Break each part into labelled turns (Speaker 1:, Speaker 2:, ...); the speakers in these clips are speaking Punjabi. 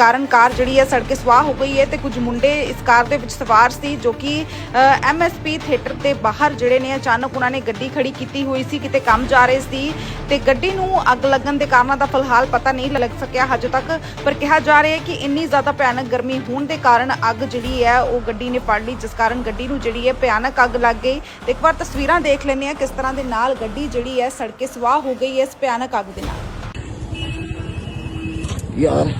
Speaker 1: ਕਾਰਨ ਕਾਰ ਜਿਹੜੀ ਹੈ ਸੜਕੇ ਸਵਾਹ ਹੋ ਗਈ ਹੈ ਤੇ ਕੁਝ ਮੁੰਡੇ ਇਸ ਕਾਰ ਦੇ ਵਿੱਚ ਸਵਾਰ ਸੀ ਜੋ ਕਿ ਐਮਐਸਪੀ ਥੀਏਟਰ ਦੇ ਬਾਹਰ ਜਿਹੜੇ ਨੇ ਅਚਾਨਕ ਉਹਨਾਂ ਨੇ ਗੱਡੀ ਖੜੀ ਕੀਤੀ ਹੋਈ ਸੀ, ਕਿਤੇ ਕੰਮ ਜਾ ਰਹੇ ਸੀ ਤੇ ਗੱਡੀ ਨੂੰ ਅੱਗ ਲੱਗਣ ਦੇ ਕਾਰਨਾਂ ਦਾ ਫਿਲਹਾਲ ਪਤਾ ਨਹੀਂ ਲੱਗ ਸਕਿਆ ਹਜੇ ਤੱਕ, ਪਰ ਕਿਹਾ ਜਾ ਰਿਹਾ ਹੈ ਕਿ ਇੰਨੀ ਜ਼ਿਆਦਾ ਭਿਆਨਕ ਗਰਮੀ ਹੋਣ ਦੇ ਕਾਰਨ ਅੱਗ ਜਿਹੜੀ ਹੈ ਉਹ ਗੱਡੀ ਨੇ ਫੜ ਲਈ, ਜਿਸ ਕਾਰਨ ਗੱਡੀ ਨੂੰ ਜਿਹੜੀ ਹੈ ਭਿਆਨਕ ਅੱਗ ਲੱਗ ਗਈ। ਤੇ ਇੱਕ ਵਾਰ ਤਸਵੀਰਾਂ ਦੇਖ ਲੈਂਦੇ ਆ ਕਿਸ ਤਰ੍ਹਾਂ ਦੇ ਨਾਲ ਗੱਡੀ ਜਿਹੜੀ ਹੈ ਸੜਕੇ ਸਵਾਹ ਹੋ ਗਈ ਹੈ ਇਸ ਭਿਆਨਕ ਅੱਗ ਦੇ ਨਾਲ।
Speaker 2: ਯਾਰ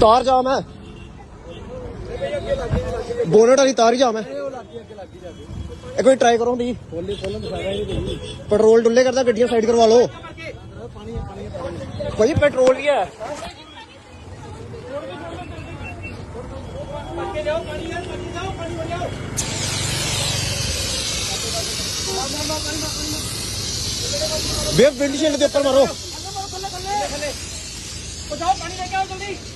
Speaker 2: ਤਾਰ ਜਾਮ ਹੈ ਬੋਨਟ ਵਾਲੀ ਤਾਰ ਹੀ ਜਾਮ ਹੈ ਇੱਕ ਵਾਰੀ ਟਰਾਈ ਕਰੋ ਦੀ ਪੈਟਰੋਲ ਡੁੱਲੇ ਕਰਦਾ ਗੱਡੀਆਂ ਸਾਈਡ ਕਰਵਾ ਲਓ ਭਾਈ ਪੈਟਰੋਲ ਵੀ ਹੈ ਵੇ ਵਿੰਡਸ਼ੀਲਡ ਦੇ ਉੱਪਰ ਮਾਰੋ
Speaker 3: ਜਾਓ ਪਾਣੀ ਲੈ ਕੇ ਆਓ ਜਲਦੀ
Speaker 2: ਉਹ ਫੱਕ ਯਾਰ
Speaker 3: ਜਲਦੀ ਜਾ ਯਾਰ ਨਹੀਂ ਮੇਰੇ ਨਾਲ ਬੁਝੀ ਕੰਮ ਹੋ ਗਿਆ
Speaker 2: ਭਾਈ ਇੱਕ ਵਾਰੀ ਤਾਰ ਖਿੱਚ ਕੇ ਦੇਖੋ ਨਾ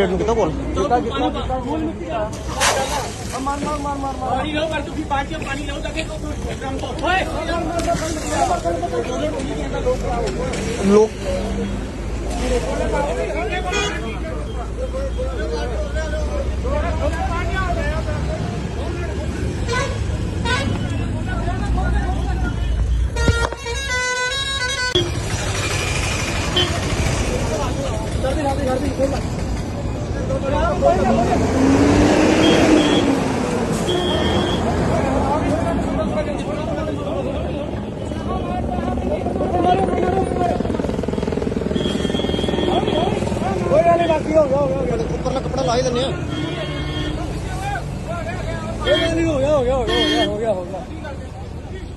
Speaker 2: रेट में कितना बोल लोग Gracias.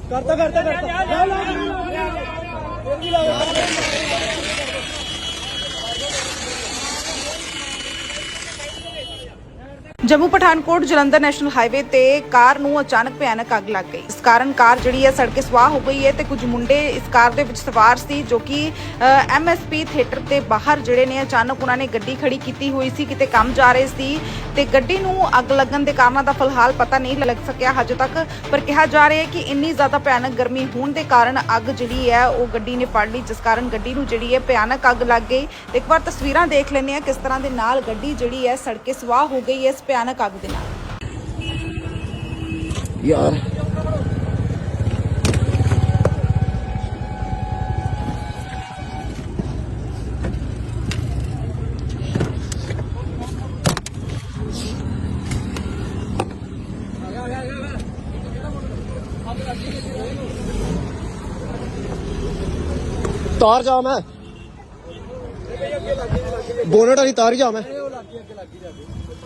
Speaker 3: ਕਰਤਾ ਕਰਤਾ ਕਰਤਾ ਲਾ ਲਾ
Speaker 1: ਜੰਮੂ ਪਠਾਨਕੋਟ ਜਲੰਧਰ ਨੈਸ਼ਨਲ ਹਾਈਵੇ ਤੇ ਕਾਰ ਨੂੰ ਅਚਾਨਕ ਭਿਆਨਕ ਅੱਗ ਲੱਗ ਗਈ। ਇਸ ਕਾਰਨ ਕਾਰ ਜਿਹੜੀ ਹੈ ਸੜਕੇ ਸਵਾਹ ਹੋ ਗਈ ਹੈ ਤੇ ਕੁਝ ਮੁੰਡੇ ਇਸ ਕਾਰ ਦੇ ਵਿੱਚ ਸਵਾਰ ਸੀ ਜੋ ਕਿ ਐਮਐਸਪੀ ਥੀਏਟਰ 'ਤੇ ਬਾਹਰ ਜਿਹੜੇ ਨੇ ਅਚਾਨਕ ਉਹਨਾਂ ਨੇ ਗੱਡੀ ਖੜੀ ਕੀਤੀ ਹੋਈ ਸੀ, ਕਿਤੇ ਕੰਮ ਜਾ ਰਹੇ ਸੀ ਤੇ ਗੱਡੀ ਨੂੰ ਅੱਗ ਲੱਗਣ ਦੇ ਕਾਰਨਾਂ ਦਾ ਫਿਲਹਾਲ ਪਤਾ ਨਹੀਂ ਲੱਗ ਸਕਿਆ ਹਜੇ ਤੱਕ, ਪਰ ਕਿਹਾ ਜਾ ਰਿਹਾ ਹੈ ਕਿ ਇੰਨੀ ਜ਼ਿਆਦਾ ਭਿਆਨਕ ਗਰਮੀ ਹੋਣ ਦੇ ਕਾਰਨ ਅੱਗ ਜਿਹੜੀ ਹੈ ਉਹ ਗੱਡੀ ਨੇ ਫੜ ਲਈ, ਜਿਸ ਕਾਰਨ ਗੱਡੀ ਨੂੰ ਜਿਹੜੀ ਹੈ ਭਿਆਨਕ ਅੱਗ ਲੱਗ ਗਈ। ਤੇ ਇੱਕ ਵਾਰ ਤਸਵੀਰਾਂ ਦੇਖ ਲੈਂਦੇ ਆ ਕਿਸ ਤਰ੍ਹਾਂ ਦੇ ਨਾਲ ਗੱਡੀ ਜਿਹੜੀ ਹੈ ਸੜਕੇ ਸਵਾਹ ਹੋ ਗਈ ਹੈ। ਇਸ ਭਿਆਨਕ ਅੱਗ ਦੇ ਨਾਲ
Speaker 2: ਯਾਰ ਤਾਰ ਜਾਮ ਹੈ ਬੋਨਟ ਵਾਲੀ ਤਾਰ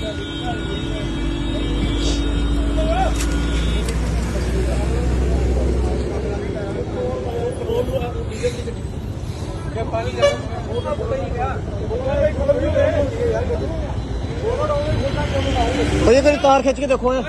Speaker 3: ਜਲਦੀ ਜਾ ਯਾਰ ਨਹੀਂ ਮੇਰੇ ਨਾਲ ਬੁਝੀ ਕੰਮ ਹੋ ਗਿਆ
Speaker 2: ਭਾਈ ਕੋਈ ਤਾਰ ਖਿੱਚ ਕੇ ਦੇਖੋ ਇਹ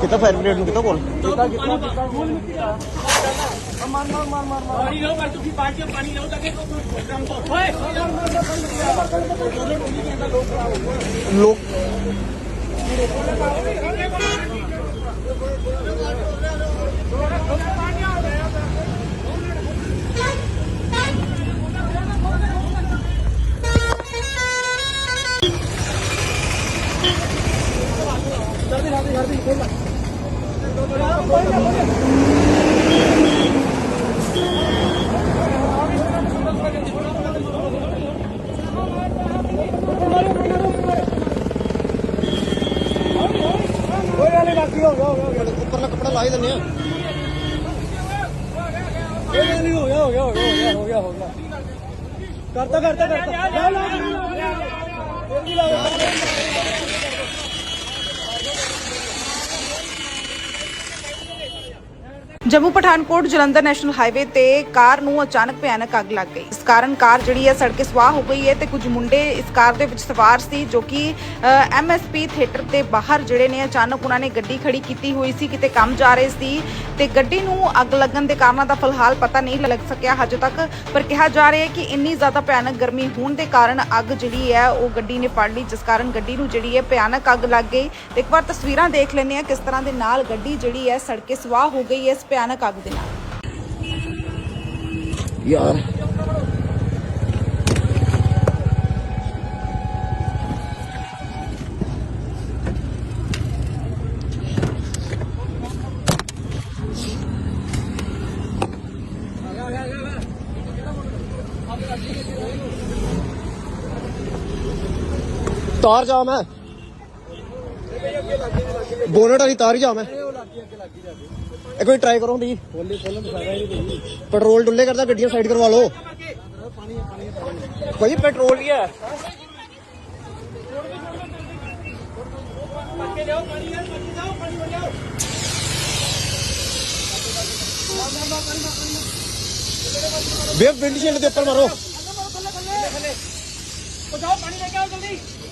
Speaker 2: ਕਿਤਾ ਫਾਇਰ ਬ੍ਰਿਗੇਡ ਨੂੰ ਕਿਤਾ ਕੋਲ?
Speaker 3: ਪਾਣੀ ਲਓ ਪਰ ਤੁਸੀਂ ਬਾਅਦ ਚ ਪਾਣੀ ਲਓ ਤਾਂ ਕਿ
Speaker 2: लोग जल्दी जल्दी जल्दी बोल
Speaker 3: ਕਰਤਾ ਕਰਤਾ ਕਰਤਾ ਲਾ ਲਾ
Speaker 1: ਜੰਮੂ ਪਠਾਨਕੋਟ ਜਲੰਧਰ ਨੈਸ਼ਨਲ ਹਾਈਵੇ ਤੇ ਕਾਰ ਨੂੰ ਅਚਾਨਕ ਭਿਆਨਕ ਅੱਗ ਲੱਗ ਗਈ। ਕਾਰਨ ਕਾਰ ਜਿਹੜੀ ਹੈ ਸੜਕੇ ਸਵਾਹ ਹੋ ਗਈ ਹੈ ਤੇ ਕੁਝ ਮੁੰਡੇ ਇਸ ਕਾਰ ਦੇ ਵਿੱਚ ਸਵਾਰ ਸੀ ਜੋ ਕਿ ਐਮਐਸਪੀ ਥੀਏਟਰ ਦੇ ਬਾਹਰ ਜਿਹੜੇ ਨੇ ਅਚਾਨਕ ਉਹਨਾਂ ਨੇ ਗੱਡੀ ਖੜੀ ਕੀਤੀ ਹੋਈ ਸੀ, ਕਿਤੇ ਕੰਮ ਜਾ ਰਹੇ ਸੀ ਤੇ ਗੱਡੀ ਨੂੰ ਅੱਗ ਲੱਗਣ ਦੇ ਕਾਰਨਾਂ ਦਾ ਫਿਲਹਾਲ ਪਤਾ ਨਹੀਂ ਲੱਗ ਸਕਿਆ ਹਜੇ ਤੱਕ, ਪਰ ਕਿਹਾ ਜਾ ਰਿਹਾ ਹੈ ਕਿ ਇੰਨੀ ਜ਼ਿਆਦਾ ਭਿਆਨਕ ਗਰਮੀ ਹੋਣ ਦੇ ਕਾਰਨ ਅੱਗ ਜਿਹੜੀ ਹੈ ਉਹ ਗੱਡੀ ਨੇ ਫੜ ਲਈ, ਜਿਸ ਕਾਰਨ ਗੱਡੀ ਨੂੰ ਜਿਹੜੀ ਹੈ ਭਿਆਨਕ ਅੱਗ ਲੱਗ ਗਈ। ਤੇ ਇੱਕ ਵਾਰ ਤਸਵੀਰਾਂ ਦੇਖ ਲੈਂਦੇ ਆ ਕਿਸ ਤਰ੍ਹਾਂ ਦੇ ਨਾਲ ਗੱਡੀ ਜਿਹੜੀ ਹੈ ਸੜਕੇ ਸਵਾਹ ਹੋ ਗਈ ਹੈ ਇਸ ਭਿਆਨਕ ਅੱਗ ਦੇ ਨਾਲ।
Speaker 2: ਯਾਰ ਤਾਰ ਜਾਮ ਹੈ ਬੋਨਟ ਵਾਲੀ ਤਾਰ ਹੀ ਜਾਮ ਹੈ ਇੱਕ ਵਾਰੀ ਟਰਾਈ ਕਰੋ ਦੀ ਪੈਟਰੋਲ ਡੁੱਲੇ ਕਰਦਾ, ਗੱਡੀਆਂ ਸਾਈਡ ਕਰਵਾ ਲਓ। ਭਾਈ, ਪੈਟਰੋਲ ਹੀ ਹੈ। ਵੇ ਵਿੰਡਸ਼ੀਲਡ ਦੇ ਉੱਪਰ ਮਾਰੋ।
Speaker 3: ਉਹ ਜਾਓ ਪਾਣੀ ਲੈ ਕੇ ਆਓ ਜਲਦੀ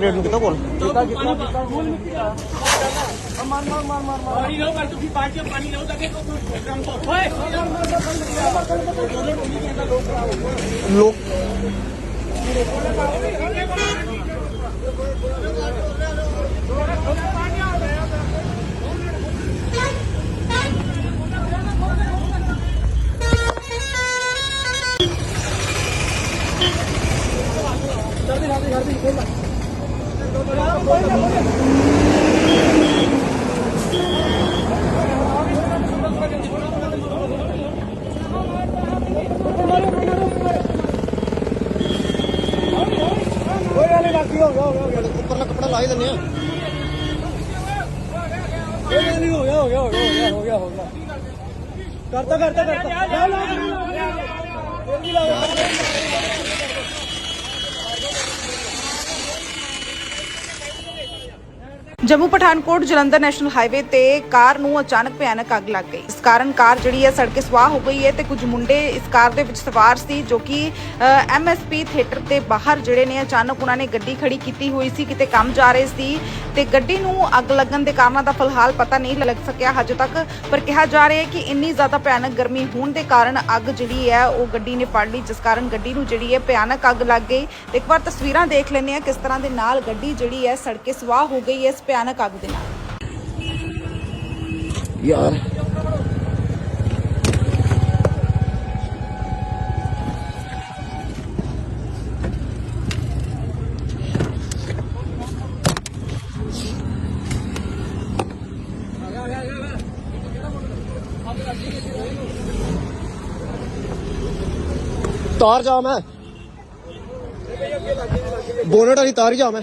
Speaker 2: रेट में कितना
Speaker 3: बोल कितना कितना
Speaker 2: मार मार मार मार पानी लो
Speaker 3: मार तो फिर पांच पानी लो ताकि प्रोग्राम को ओए लोग Hadi hadi
Speaker 2: hadi. ਉੱਪਰਲਾ ਕੱਪੜਾ ਲਾ ਹੀ ਦਿੰਨੇ ਆ ਇਹ ਨਹੀਂ ਹੋ
Speaker 3: ਗਿਆ ਹੋ ਗਿਆ ਹੋ ਗਿਆ ਹੋ ਕਰਤਾ ਕਰਤਾ ਕਰਤਾ। ਲਾ ਲਾ ਫਿਰ ਵੀ ਲਾ
Speaker 1: ਜੰਮੂ ਪਠਾਨਕੋਟ ਜਲੰਧਰ ਨੈਸ਼ਨਲ ਹਾਈਵੇ ਤੇ ਕਾਰ ਨੂੰ ਅਚਾਨਕ ਭਿਆਨਕ ਅੱਗ ਲੱਗ ਗਈ। ਇਸ ਕਾਰਨ ਕਾਰ ਜਿਹੜੀ ਹੈ ਸੜ ਸਵਾਹ ਹੋ ਗਈ ਹੈ ਤੇ ਕੁਝ ਮੁੰਡੇ ਇਸ ਕਾਰ ਦੇ ਵਿੱਚ ਸਵਾਰ ਸੀ ਜੋ ਕਿ ਐਮਐਸਪੀ ਥੀਏਟਰ ਦੇ ਬਾਹਰ ਜਿਹੜੇ ਨੇ ਅਚਾਨਕ ਉਹਨਾਂ ਨੇ ਗੱਡੀ ਖੜੀ ਕੀਤੀ ਹੋਈ ਸੀ, ਕਿਤੇ ਕੰਮ ਜਾ ਰਹੇ ਸੀ ਤੇ ਗੱਡੀ ਨੂੰ ਅੱਗ ਲੱਗਣ ਦੇ ਕਾਰਨਾਂ ਦਾ ਫਿਲਹਾਲ ਪਤਾ ਨਹੀਂ ਲੱਗ ਸਕਿਆ ਹਜੇ ਤੱਕ, ਪਰ ਕਿਹਾ ਜਾ ਰਿਹਾ ਹੈ ਕਿ ਇੰਨੀ ਜ਼ਿਆਦਾ ਭਿਆਨਕ ਗਰਮੀ ਹੋਣ ਦੇ ਕਾਰਨ ਅੱਗ ਜਿਹੜੀ ਹੈ ਉਹ ਗੱਡੀ ਨੇ ਫੜ ਲਈ, ਜਿਸ ਕਾਰਨ ਗੱਡੀ ਨੂੰ ਜਿਹੜੀ ਹੈ ਭਿਆਨਕ ਅੱਗ ਲੱਗ ਗਈ। ਇੱਕ ਵਾਰ ਤਸਵੀਰਾਂ ਦੇਖ ਲੈਂਦੇ ਆ ਕਿਸ ਤਰ੍ਹਾਂ ਦੇ ਨਾਲ ਗੱਡੀ ਜਿਹੜੀ ਹੈ ਸੜਕੇ ਸਵਾਹ ਹੋ ਗਈ ਹੈ, ਇਸ
Speaker 2: ಕಾಣಕ್ಕಾಗುದಿಲ್ಲ यार। तार जाम है बोनट वाली तार जाम है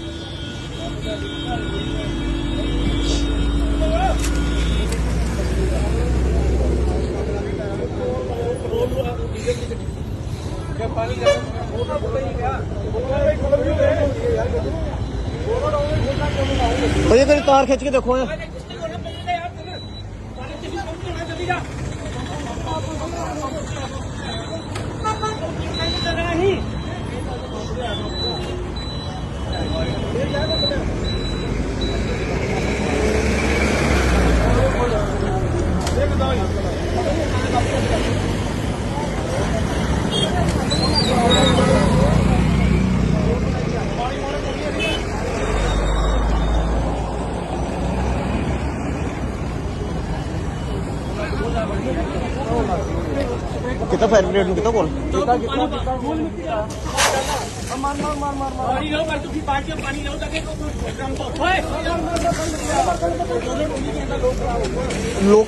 Speaker 2: भैया तार
Speaker 3: खींच के देखो।
Speaker 2: ਕਿਤਾ ਫਾਇਰ ਬ੍ਰਿਗੇਡ ਨੂੰ ਕਿਤਾ ਕੋਲ
Speaker 3: ਪਾਣੀ ਲਓ ਪਰ ਤੁਸੀਂ ਬਾਅਦ ਚ ਪਾਣੀ ਲਓ ਤਾਂ ਕਿ ਕੰਮ ਤੋਂ ਓਏ
Speaker 2: ਲੋਕ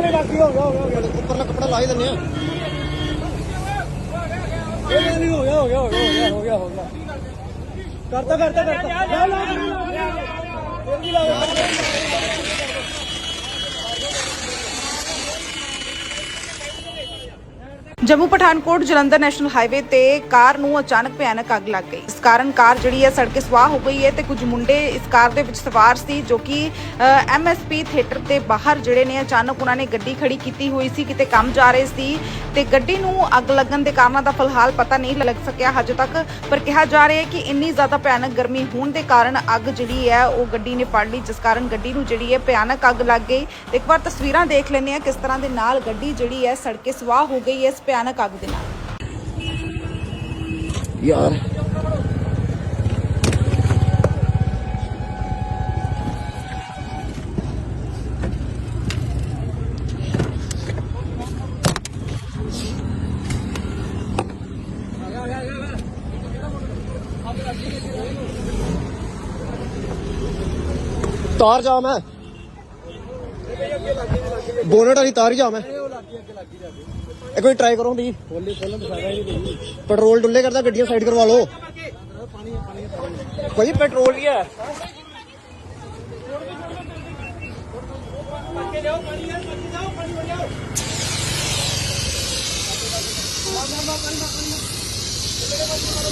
Speaker 3: ਨਹੀਂ ਬਾਕੀ ਹੋ ਗਿਆ ਹੋ ਗਿਆ ਹੋ ਗਿਆ।
Speaker 2: ਉੱਪਰਲਾ ਕੱਪੜਾ ਲਾਈ ਹੀ ਦਿੰਦੇ ਆ।
Speaker 3: ਕੋਈ ਨਹੀਂ ਹੋ ਗਿਆ ਹੋ ਗਿਆ ਹੋ ਗਿਆ ਹੋ ਗਿਆ ਹੋ ਗਿਆ ਕਰਤਾ ਕਰਤਾ ਕਰਤਾ। ਲਾ ਲਾ ਫਿਰ ਵੀ ਲਾ
Speaker 1: ਜੰਮੂ ਪਠਾਨਕੋਟ ਜਲੰਧਰ ਨੈਸ਼ਨਲ ਹਾਈਵੇ ਤੇ ਕਾਰ ਨੂੰ ਅਚਾਨਕ ਭਿਆਨਕ ਅੱਗ ਲੱਗ ਗਈ। ਇਸ ਕਾਰਨ ਕਾਰ ਜਿਹੜੀ ਹੈ ਸੜ ਸਵਾਹ ਹੋ ਗਈ ਹੈ ਤੇ ਕੁਝ ਮੁੰਡੇ ਇਸ ਕਾਰ ਦੇ ਵਿੱਚ ਸਵਾਰ ਸੀ ਜੋ ਕਿ ਐਮਐਸਪੀ ਥੀਏਟਰ ਦੇ ਬਾਹਰ ਜਿਹੜੇ ਨੇ ਅਚਾਨਕ ਉਹਨਾਂ ਨੇ ਗੱਡੀ ਖੜੀ ਕੀਤੀ ਹੋਈ ਸੀ, ਕਿਤੇ ਕੰਮ ਜਾ ਰਹੇ ਸੀ ਤੇ ਗੱਡੀ ਨੂੰ ਅੱਗ ਲੱਗਣ ਦੇ ਕਾਰਨਾਂ ਦਾ ਫਿਲਹਾਲ ਪਤਾ ਨਹੀਂ ਲੱਗ ਸਕਿਆ ਹਜੇ ਤੱਕ, ਪਰ ਕਿਹਾ ਜਾ ਰਿਹਾ ਹੈ ਕਿ ਇੰਨੀ ਜ਼ਿਆਦਾ ਭਿਆਨਕ ਗਰਮੀ ਹੋਣ ਦੇ ਕਾਰਨ ਅੱਗ ਜਿਹੜੀ ਹੈ ਉਹ ਗੱਡੀ ਨੇ ਫੜ ਲਈ, ਜਿਸ ਕਾਰਨ ਗੱਡੀ ਨੂੰ ਜਿਹੜੀ ਹੈ ਭਿਆਨਕ ਅੱਗ ਲੱਗ ਗਈ। ਇੱਕ ਵਾਰ ਤਸਵੀਰਾਂ ਦੇਖ ਲੈਂਦੇ ਆ ਕਿਸ ਤਰ੍ਹਾਂ ਦੇ ਨਾਲ ਗੱਡੀ ਜਿਹੜੀ ਹੈ ਸੜਕੇ ਸਵਾਹ ਹੋ ਗਈ ਹੈ, ਇਸ भयानक
Speaker 2: ಮಾಡೋಕ್ಕಾಗೋದಿಲ್ಲ यार तार जा मैं। बोनेट वाली तार जा मैं। ਇੱਕ ਵਾਰੀ ਟਰਾਈ ਕਰੋ ਦੀ
Speaker 3: ਖੋਲੇ ਖੋਲਣ ਸਾਰਾ ਇਹ ਕੋਈ
Speaker 2: ਪੈਟਰੋਲ ਡੁੱਲੇ ਕਰਦਾ ਗੱਡੀਆਂ ਸਾਈਡ ਕਰਵਾ ਲਓ ਭਾਈ ਪੈਟਰੋਲ ਹੀ ਹੈ
Speaker 3: ਕੇ ਲਿਆਓ ਪਾਣੀ ਯਾਰ ਪਾਣੀ ਜਾਓ ਪਾਣੀ ਹੋ ਜਾਓ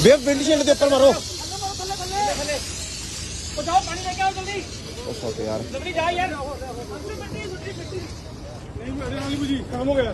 Speaker 2: ਵੇ ਵਿੰਡਸ਼ੀਲਡ ਦੇ ਉੱਪਰ ਮਾਰੋ
Speaker 3: ਉਹ ਜਾਓ ਪਾਣੀ ਲੈ ਕੇ ਆਓ ਜਲਦੀ
Speaker 2: ਉਹ ਫੱਕ ਯਾਰ
Speaker 3: ਨਹੀਂ ਮੇਰੇ ਨਾਲ ਹੀ ਬੁਝੀ ਕੰਮ ਹੋ ਗਿਆ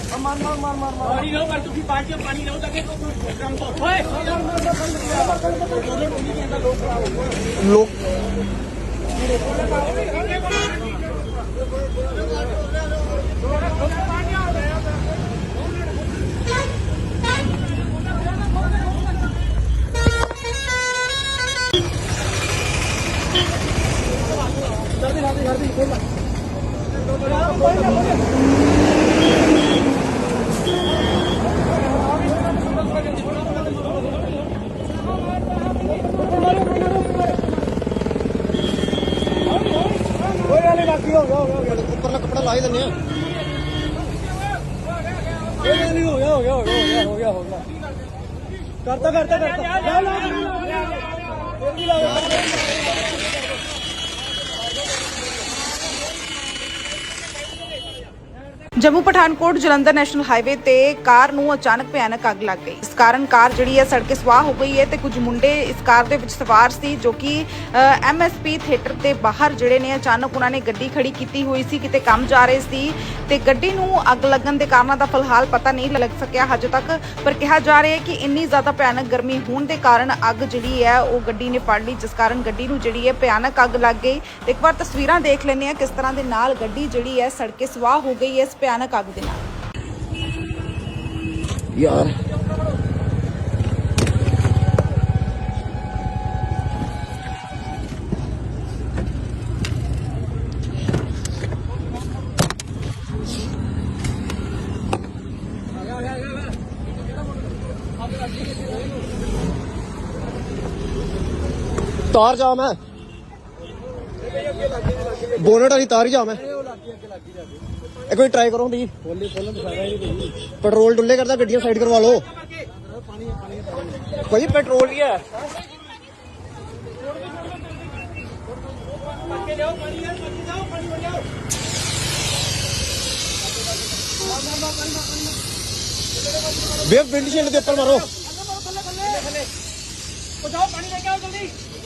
Speaker 2: ਬ੍ਰਿਗੇਡ ਨੂੰ ਕਿਤਾ ਕੋਲ
Speaker 4: ਪਾਣੀ ਲਓ ਪਰ ਤੁਸੀਂ ਬਾਅਦ ਚ ਪਾਣੀ ਲਓ ਤਾਂ ਕਿ ਕੰਮ ਤੋਂ ਓਏ!
Speaker 2: ਲੋਕ
Speaker 3: ਕੋਈ ਗਿਆ ਹੋ ਗਿਆ ਹੋ ਗਿਆ
Speaker 2: ਉੱਪਰਲਾ ਕੱਪੜਾ ਲਾ ਹੀ ਦਿੰਨੇ ਆ।
Speaker 3: ਕੋਈ ਗੱਲ ਨਹੀਂ ਹੋ ਗਿਆ ਹੋ ਗਿਆ ਹੋ ਗਿਆ ਹੋ ਗਿਆ ਹੋ ਗਿਆ ਕਰਤਾ ਕਰਤਾ ਕਰਤਾ। ਲਾ ਲਾ ਫਿਰ ਵੀ ਲਾਓ।
Speaker 1: ਜੰਮੂ ਪਠਾਨਕੋਟ ਜਲੰਧਰ ਨੈਸ਼ਨਲ ਹਾਈਵੇ ਤੇ ਕਾਰ ਨੂੰ ਅਚਾਨਕ ਭਿਆਨਕ ਅੱਗ ਲੱਗ ਗਈ। ਇਸ ਕਾਰਨ ਕਾਰ ਜਿਹੜੀ ਹੈ ਸੜਕੇ ਸਵਾਹ ਹੋ ਗਈ ਹੈ ਤੇ ਕੁਝ ਮੁੰਡੇ ਇਸ ਕਾਰ ਦੇ ਵਿੱਚ ਸਵਾਰ ਸੀ ਜੋ ਕਿ ਐਮਐਸਪੀ ਥੀਏਟਰ ਦੇ ਬਾਹਰ ਜਿਹੜੇ ਨੇ ਅਚਾਨਕ ਉਹਨਾਂ ਨੇ ਗੱਡੀ ਖੜੀ ਕੀਤੀ ਹੋਈ ਸੀ, ਕਿਤੇ ਕੰਮ ਜਾ ਰਹੇ ਸੀ ਤੇ ਗੱਡੀ ਨੂੰ ਅੱਗ ਲੱਗਣ ਦੇ ਕਾਰਨਾਂ ਦਾ ਫਿਲਹਾਲ ਪਤਾ ਨਹੀਂ ਲੱਗ ਸਕਿਆ ਹਜੇ ਤੱਕ, ਪਰ ਕਿਹਾ ਜਾ ਰਿਹਾ ਹੈ ਕਿ ਇੰਨੀ ਜ਼ਿਆਦਾ ਭਿਆਨਕ ਗਰਮੀ ਹੋਣ ਦੇ ਕਾਰਨ ਅੱਗ ਜਿਹੜੀ ਹੈ ਉਹ ਗੱਡੀ ਨੇ ਫੜ ਲਈ, ਜਿਸ ਕਾਰਨ ਗੱਡੀ ਨੂੰ ਜਿਹੜੀ ਹੈ ਭਿਆਨਕ ਅੱਗ ਲੱਗ ਗਈ। ਤੇ ਇੱਕ ਵਾਰ ਤਸਵੀਰਾਂ ਦੇਖ ਲੈਂਦੇ ਆ ਕਿਸ ਤਰ੍ਹਾਂ ਦੇ ਨਾਲ ਗੱਡੀ ਜਿਹੜੀ ਹੈ ਸੜਕੇ ਸਵਾਹ ਹੋ ਗਈ ਹੈ ਇਸ ਭਿਆਨਕ ਅੱਗ ਦੇ ਨਾਲ।
Speaker 2: ਯਾਰ ਤਾਰ ਜਾਮ ਹੈ। ਬੋਨਟ ਵਾਲੀ ਤਾਰ ਹੀ ਜਾਮ ਹੈ। ਇੱਕ ਵਾਰੀ ਟਰਾਈ ਕਰੋ ਦੀ ਪੈਟਰੋਲ ਡੁੱਲੇ ਕਰਦਾ, ਗੱਡੀਆਂ ਸਾਈਡ ਕਰਵਾ ਲਓ। ਭਾਈ ਪੈਟਰੋਲ ਹੀ ਹੈ। ਵੇ ਵਿੰਡਸ਼ੀਲਡ ਦੇ ਉੱਪਰ ਮਾਰੋ।
Speaker 4: ਉਹ ਜਾਓ ਪਾਣੀ ਲੈ ਕੇ ਆਓ ਜਲਦੀ।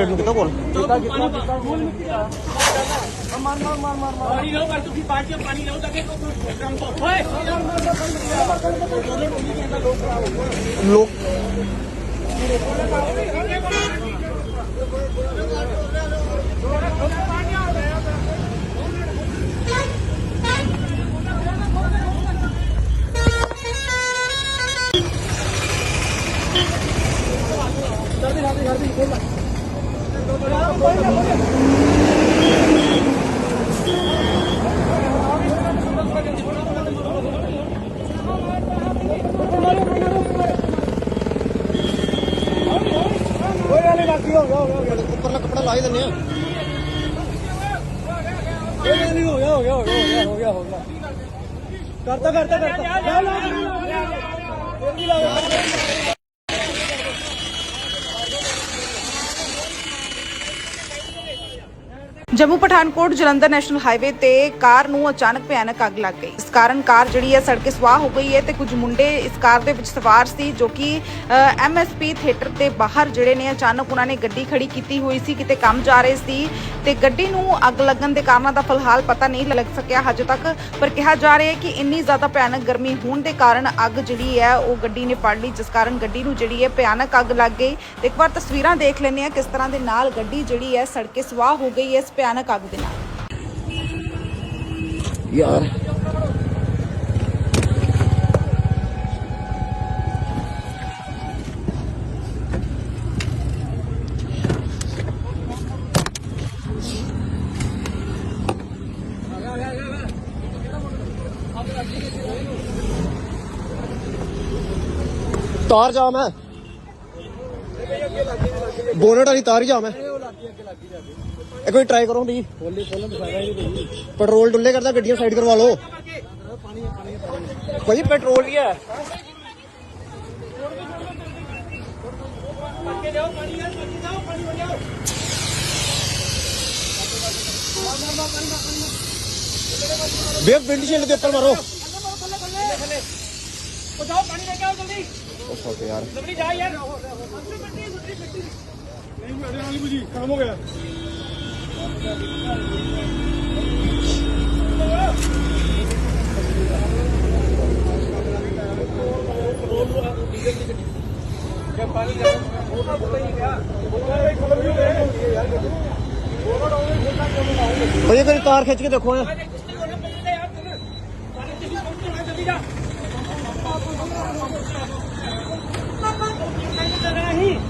Speaker 2: ਰੇਟ ਨੂੰ ਕਿਤਾ ਕੋਲ ਕਿਤਾ ਕਿਤਾ
Speaker 4: ਮੂਲ ਮਿੱਟੀ
Speaker 2: ਦਾ ਮਾਰ ਮਾਰ ਮਾਰ ਮਾਰ ਮਾਰ
Speaker 4: ਪਾਣੀ ਲਓ ਕਰ ਤੁਸੀਂ ਬਾਅਦ ਚ ਪਾਣੀ ਲਓ ਤਾਂ ਕਿ ਕੰਮ ਤੋਂ ਓਏ
Speaker 2: ਲੋਕ Gracias. ਉੱਪਰਲਾ ਕੱਪੜਾ ਲਾ ਹੀ ਦਿੰਨੇ ਆ।
Speaker 3: ਇਹ ਨਹੀਂ ਹੋ ਗਿਆ ਹੋ ਗਿਆ ਹੋ ਗਿਆ ਹੋ ਗਿਆ ਹੋ ਗਿਆ ਕਰਤਾ ਕਰਤਾ। ਕਰਤਾ ਲਾ ਲਾ ਫਿਰ ਵੀ ਲਾ
Speaker 1: ਜੰਮੂ ਪਠਾਨਕੋਟ ਜਲੰਧਰ ਨੈਸ਼ਨਲ ਹਾਈਵੇ ਤੇ ਕਾਰ ਨੂੰ ਅਚਾਨਕ ਭਿਆਨਕ ਅੱਗ ਲੱਗ ਗਈ। ਇਸ ਕਾਰਨ ਕਾਰ ਜਿਹੜੀ ਹੈ ਸੜਕੇ ਸਵਾਹ ਹੋ ਗਈ ਹੈ ਤੇ ਕੁਝ ਮੁੰਡੇ ਇਸ ਕਾਰ ਦੇ ਵਿੱਚ ਸਵਾਰ ਸੀ ਜੋ ਕਿ ਐਮਐਸਪੀ ਥੀਏਟਰ ਦੇ ਬਾਹਰ ਜਿਹੜੇ ਨੇ ਅਚਾਨਕ ਉਹਨਾਂ ਨੇ ਗੱਡੀ ਖੜੀ ਕੀਤੀ ਹੋਈ ਸੀ, ਕਿਤੇ ਕੰਮ ਜਾ ਰਹੇ ਸੀ ਤੇ ਗੱਡੀ ਨੂੰ ਅੱਗ ਲੱਗਣ ਦੇ ਕਾਰਨਾਂ ਦਾ ਫਿਲਹਾਲ ਪਤਾ ਨਹੀਂ ਲੱਗ ਸਕਿਆ ਹਜੇ ਤੱਕ, ਪਰ ਕਿਹਾ ਜਾ ਰਿਹਾ ਹੈ ਕਿ ਇੰਨੀ ਜ਼ਿਆਦਾ ਭਿਆਨਕ ਗਰਮੀ ਹੋਣ ਦੇ ਕਾਰਨ ਅੱਗ ਜਿਹੜੀ ਹੈ ਉਹ ਗੱਡੀ ਨੇ ਫੜ ਲਈ, ਜਿਸ ਕਾਰਨ ਗੱਡੀ ਨੂੰ ਜਿਹੜੀ ਹੈ ਭਿਆਨਕ ਅੱਗ ਲੱਗ ਗਈ। ਤੇ ਇੱਕ ਵਾਰ ਤਸਵੀਰਾਂ ਦੇਖ ਲੈਂਦੇ ਆ ਕਿਸ ਤਰ੍ਹਾਂ ਦੇ ਨਾਲ ਗੱਡੀ ਜਿਹੜੀ ਹੈ ਸੜਕੇ ਸਵਾਹ ਹੋ ਗਈ ਹੈ, ਇਸ ਭਿਆਨਕ ਅੱਗ ਦੇ ਨਾਲ
Speaker 2: ਯਾਰ ਤਾਰ ਜਾਮ ਹੈ ਬੋਨਟ ਵਾਲੀ ਤਾਰ ਹੀ ਜਾਮ एक
Speaker 4: बार ट्राई करो भाई पेट्रोल डुले करता
Speaker 2: गड्डिया साइड करवा
Speaker 4: लो। भाई, पेट्रोल
Speaker 3: ही है। भैया विंडशील्ड के ऊपर मारो। यार।
Speaker 2: काम हो गया भैया तेरी तार खिंच
Speaker 4: के देखो
Speaker 2: यार नहीं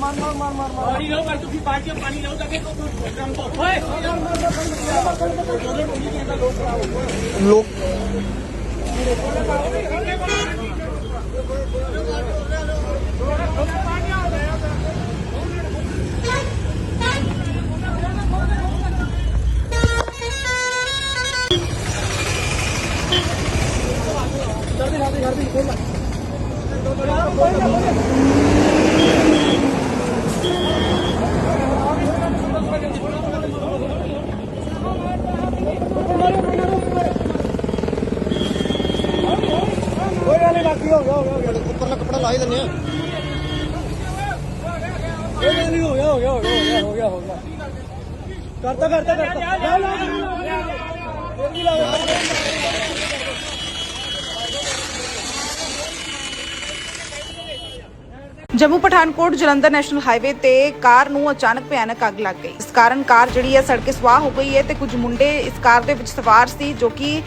Speaker 2: ਬ੍ਰਿਗੇਡ ਨੂੰ ਕਿੱਦਾਂ ਕੋਲ
Speaker 4: ਪਾਣੀ ਲਓ ਪਰ ਤੁਸੀਂ ਚ ਪਾਣੀ ਲਓ ਤਾਂ ਕਿ ਕੋਈ ਕੰਮ ਤੋਂ। ਓਏ!
Speaker 2: ਲੋਕ
Speaker 3: ਕੋਈ करता करता करता।
Speaker 1: ਜੰਮੂ ਪਠਾਨਕੋਟ ਜਲੰਧਰ ਨੈਸ਼ਨਲ ਹਾਈਵੇ ਤੇ ਕਾਰ ਨੂੰ ਅਚਾਨਕ ਭਿਆਨਕ ਅੱਗ ਲੱਗ ਗਈ। ਇਸ ਕਾਰਨ ਕਾਰ ਜਿਹੜੀ ਹੈ ਸੜਕੇ ਸਵਾਹ ਹੋ ਗਈ ਹੈ ਤੇ ਕੁਝ ਮੁੰਡੇ ਇਸ ਕਾਰ ਦੇ ਵਿੱਚ ਸਵਾਰ ਸੀ ਜੋ ਕਿ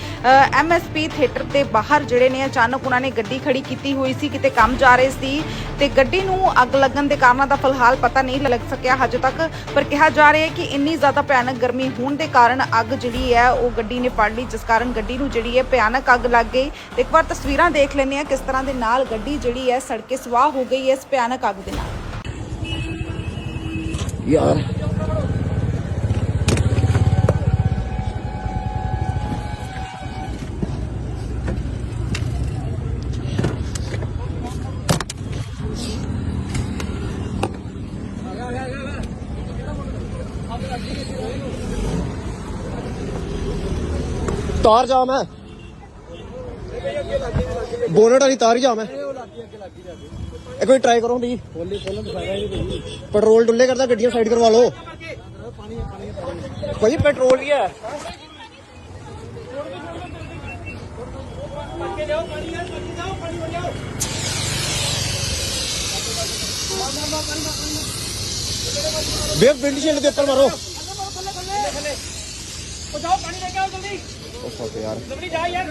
Speaker 1: ਐਮਐਸਪੀ ਥੀਏਟਰ ਦੇ ਬਾਹਰ ਜਿਹੜੇ ਨੇ ਅਚਾਨਕ ਉਹਨਾਂ ਨੇ ਗੱਡੀ ਖੜੀ ਕੀਤੀ ਹੋਈ ਸੀ, ਕਿਤੇ ਕੰਮ ਜਾ ਰਹੇ ਸੀ ਤੇ ਗੱਡੀ ਨੂੰ ਅੱਗ ਲੱਗਣ ਦੇ ਕਾਰਨਾਂ ਦਾ ਫਿਲਹਾਲ ਪਤਾ ਨਹੀਂ ਲੱਗ ਸਕਿਆ ਹਜੇ ਤੱਕ, ਪਰ ਕਿਹਾ ਜਾ ਰਿਹਾ ਹੈ ਕਿ ਇੰਨੀ ਜ਼ਿਆਦਾ ਭਿਆਨਕ ਗਰਮੀ ਹੋਣ ਦੇ ਕਾਰਨ ਅੱਗ ਜਿਹੜੀ ਹੈ ਉਹ ਗੱਡੀ ਨੇ ਫੜ ਲਈ, ਜਿਸ ਕਾਰਨ ਗੱਡੀ ਨੂੰ ਜਿਹੜੀ ਹੈ ਭਿਆਨਕ ਅੱਗ ਲੱਗ ਗਈ। ਤੇ ਇੱਕ ਵਾਰ ਤਸਵੀਰਾਂ ਦੇਖ ਲੈਂਦੇ ਆ ਕਿਸ ਤਰ੍ਹਾਂ ਦੇ ਨਾਲ ਗੱਡੀ ਜਿਹੜੀ ਹੈ ਸੜਕੇ ਸਵਾਹ ਹੋ ਗਈ ਹੈ, ਇਸ ਭਿਆਨਕ ਅੱਗ ਦੇ ਨਾਲ
Speaker 2: ਯਾਰ ਤਾਰ ਜਾਮ ਹੈ ਬੋਨਟ ਵਾਲੀ ਤਾਰ ਹੀ ਜਾਮ ਹੈ ਇੱਕ ਵਾਰੀ ਟਰਾਈ ਕਰੋ ਦੀ
Speaker 3: ਖੋਲੀ ਖੋਲਣ ਦਾ ਫਾਇਦਾ ਹੀ ਨਹੀਂ ਕੋਈ
Speaker 2: ਪੈਟਰੋਲ ਡੁੱਲੇ ਕਰਦਾ ਗੱਡੀਆਂ ਸਾਈਡ ਕਰਵਾ ਲਓ ਭਾਜੀ ਪੈਟਰੋਲ ਹੀ ਹੈ
Speaker 4: ਕੇ ਜਾਓ ਪਾਣੀ ਯਾਰ ਜਲਦੀ ਜਾਓ ਪਾਣੀ ਹੋ ਜਾਓ
Speaker 2: ਵੇ ਵਿੰਡਸ਼ੀਲਡ ਦੇ ਉੱਪਰ ਮਾਰੋ
Speaker 4: ਉਹ ਜਾਓ ਪਾਣੀ ਲੈ ਕੇ ਆਓ ਜਲਦੀ
Speaker 2: ਉਹ ਫੱਕ ਯਾਰ
Speaker 4: ਜਲਦੀ ਜਾ ਯਾਰ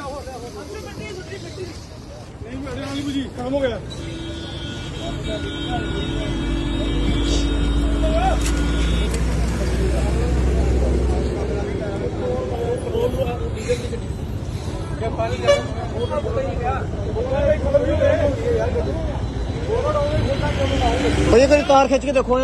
Speaker 3: ਨਹੀਂ ਮੇਰੇ ਨਾਲ ਨਹੀਂ ਬੁਝੀ ਕੰਮ ਹੋ ਗਿਆ
Speaker 2: भैया कहीं तार खींच के देखो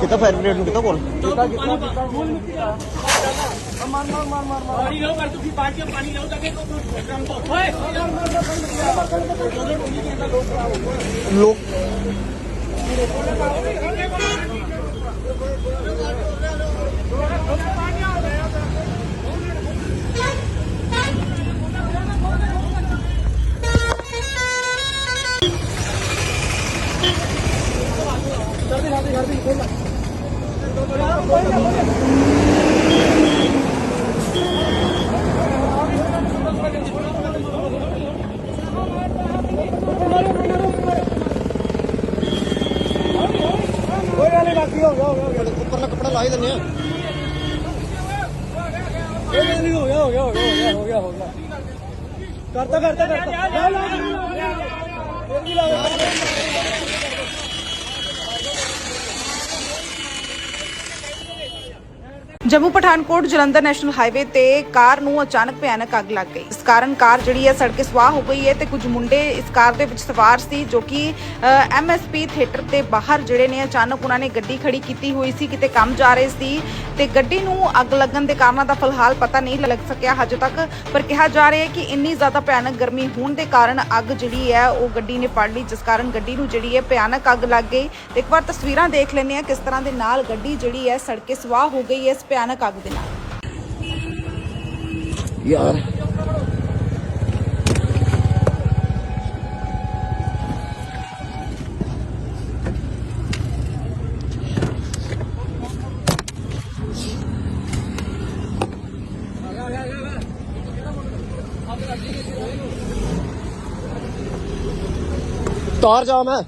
Speaker 2: kita
Speaker 4: fair kita
Speaker 2: kita kita kita brigade ਨੂੰ ਕਿਤਾ ਕੋਲ
Speaker 4: ਪਾਣੀ ਲਓ ਕਰ ਤੁਸੀਂ ਬਾਅਦ ਚ ਪਾਣੀ ਲਓ ਤਾਂ ਕਿ ਪ੍ਰੋਗਰਾਮ ਤੋਂ ਓਏ
Speaker 2: ਲੋਕ
Speaker 3: ਕੋਈ ਗਿਆ ਹੋ ਗਿਆ ਹੋ ਗਿਆ
Speaker 2: ਉੱਪਰਲਾ ਕੱਪੜਾ ਲਾ ਹੀ ਦਿੰਦੇ ਆ
Speaker 3: ਕੋਈ ਨਹੀਂ ਹੋ ਗਿਆ ਹੋ ਗਿਆ ਹੋ ਗਿਆ ਹੋ ਗਿਆ ਹੋ ਗਿਆ ਕਰਤਾ ਕਰਤਾ ਕਰਤਾ। ਫਿਰ ਵੀ ਲਾ
Speaker 1: ਜੰਮੂ ਪਠਾਨਕੋਟ ਜਲੰਧਰ ਨੈਸ਼ਨਲ ਹਾਈਵੇ ਤੇ ਕਾਰ ਨੂੰ ਅਚਾਨਕ ਭਿਆਨਕ ਅੱਗ ਲੱਗ ਗਈ। ਇਸ ਕਾਰਨ ਕਾਰ ਜਿਹੜੀ ਹੈ ਸੜਕੇ ਸਵਾਹ ਹੋ ਗਈ ਹੈ ਤੇ ਕੁਝ ਮੁੰਡੇ ਇਸ ਕਾਰ ਦੇ ਵਿੱਚ ਸਵਾਰ ਸੀ ਜੋ ਕਿ ਐਮਐਸਪੀ ਥੀਏਟਰ ਦੇ ਬਾਹਰ ਜਿਹੜੇ ਨੇ ਅਚਾਨਕ ਉਹਨਾਂ ਨੇ ਗੱਡੀ ਖੜੀ ਕੀਤੀ ਹੋਈ ਸੀ, ਕਿਤੇ ਕੰਮ ਜਾ ਰਹੇ ਸੀ ਤੇ ਗੱਡੀ ਨੂੰ ਅੱਗ ਲੱਗਣ ਦੇ ਕਾਰਨਾਂ ਦਾ ਫਿਲਹਾਲ ਪਤਾ ਨਹੀਂ ਲੱਗ ਸਕਿਆ ਹਜੇ ਤੱਕ, ਪਰ ਕਿਹਾ ਜਾ ਰਿਹਾ ਹੈ ਕਿ ਇੰਨੀ ਜ਼ਿਆਦਾ ਭਿਆਨਕ ਗਰਮੀ ਹੋਣ ਦੇ ਕਾਰਨ ਅੱਗ ਜਿਹੜੀ ਹੈ ਉਹ ਗੱਡੀ ਨੇ ਫੜ ਲਈ, ਜਿਸ ਕਾਰਨ ਗੱਡੀ ਨੂੰ ਜਿਹੜੀ ਹੈ ਭਿਆਨਕ ਅੱਗ ਲੱਗ ਗਈ। ਤੇ ਇੱਕ ਵਾਰ ਤਸਵੀਰਾਂ ਦੇਖ ਲੈਂਦੇ ਆ ਕਿਸ ਤਰ੍ਹਾਂ ਦੇ ਨਾਲ ਗੱਡੀ ਜਿਹੜੀ ਹੈ ਸੜਕੇ ਸਵਾਹ ਹੋ ਗਈ ਹੈ। भयानक आग
Speaker 2: देना। यार। तार जा मैं।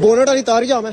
Speaker 2: बोनट वाली तार जा मैं।